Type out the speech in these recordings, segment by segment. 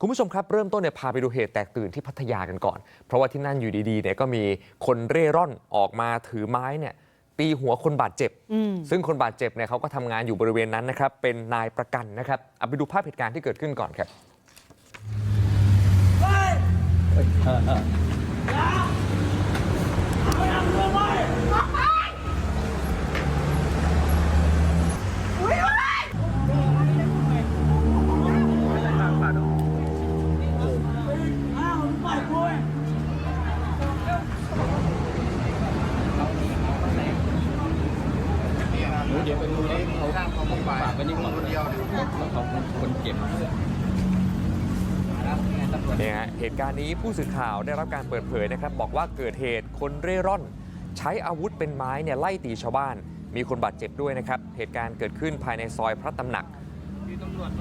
คุณผู้ชมครับ เริ่มต้นเนี่ยพาไปดูเหตุแตกตื่นที่พัทยากันก่อน เพราะว่าที่นั่นอยู่ดีๆเนี่ยก็มีคนเร่ร่อนออกมาถือไม้เนี่ยตีหัวคนบาดเจ็บอืมซึ่งคนบาดเจ็บเนี่ยเขาก็ทำงานอยู่บริเวณนั้นนะครับ เป็นนายประกันนะครับเอาไปดูภาพเหตุการณ์ที่เกิดขึ้นก่อนครับเดี๋ยวไปดู แล้วเขาฝากไว้นี่ก่อนแล้วเขาคนเก็บเนี่ยฮะเหตุการณ์นี้ผู้สื่อข่าวได้รับการเปิดเผยนะครับ บอกว่าเกิดเหตุคนเร่ร่อน ใช้อาวุธเป็นไม้เนี่ยไล่ตีชาวบ้าน มีคนบาดเจ็บด้วยนะครับ เหตุการณ์เกิดขึ้นภายในซอยพระตำหนัก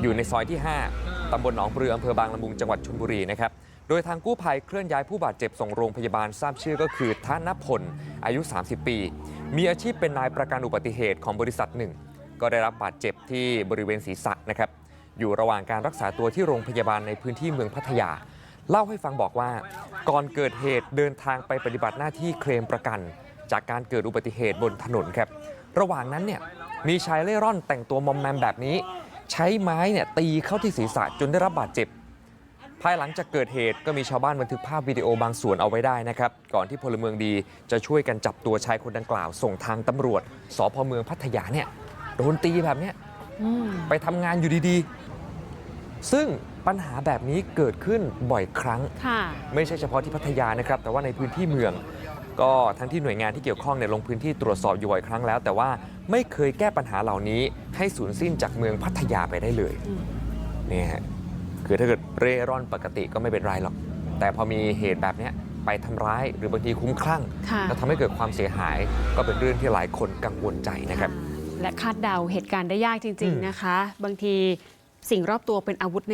อยู่ในซอยที่ 5 ตำบลหนองปลืออำเภอบางละมุงจังหวัดชลบุรีนะครับ โดยทางกู้ภัยเคลื่อนย้ายผู้บาดเจ็บส่งโรงพยาบาลทราบชื่อก็คือธนนพล อายุ 30 ปี มีอาชีพเป็นนายประกันอุบัติเหตุของบริษัทหนึ่ง ก็ได้รับบาดเจ็บที่บริเวณศีรษะนะครับ อยู่ระหว่างการรักษาตัวที่โรงพยาบาลในพื้นที่เมืองพัทยา เล่าให้ฟังบอกว่า ก่อนเกิดเหตุเดินทางไปปฏิบัติหน้าที่เคลมประกัน จากการเกิดอุบัติเหตุบนถนนครับ ระหว่างนั้นเนี่ยมีชายเล่ร่อนแต่งตัวมอมแมมแบบนี้ ใช้ไม้เนี่ยตีเข้าที่ศีรษะจนได้รับบาดเจ็บายหลังจากเกิดเหตุก็มีชาวบ้านบันทึกภาพวิดีโอบางส่วนเอาไว้ได้นะครับ ก่อนที่พลเมืองดีจะช่วยกันจับตัวชายคนดังกล่าว ส่งทางตำรวจสพเมืองพัทยาเนี่ยโดนตีแบบเนี้ยอืมไปทำงานอยู่ดีๆ ซึ่งปัญหาแบบนี้เกิดขึ้นบ่อยครั้งค่ะไม่ใช่เฉพาะที่พัทยานะครับ แต่ว่าในพื้นที่เมือง ก็ทั้งที่หน่วยงานที่เกี่ยวข้องเนี่ยลงพื้นที่ตรวจสอบอยู่บ่อยครั้งแล้ว แต่ว่าไม่เคยแก้ปัญหาเหล่านี้ให้สูญสิ้นจากเมืองพัทยาไปได้เลยอืมเนี่ยฮะ คือถ้าเกิดเร่ร่อนปกติก็ไม่เป็นไรหรอก แต่พอมีเหตุแบบเนี้ยไปทำร้ายหรือบางทีคุ้มคลั่งค่ะแล้วทำให้เกิดความเสียหายก็เป็นเรื่องที่หลายคนกังวลใจนะครับ และคาดเดาเหตุการณ์ได้ยากจอืริงมๆนะคะ บางทีสิ่งรอบตัวเป็นอาวุธใน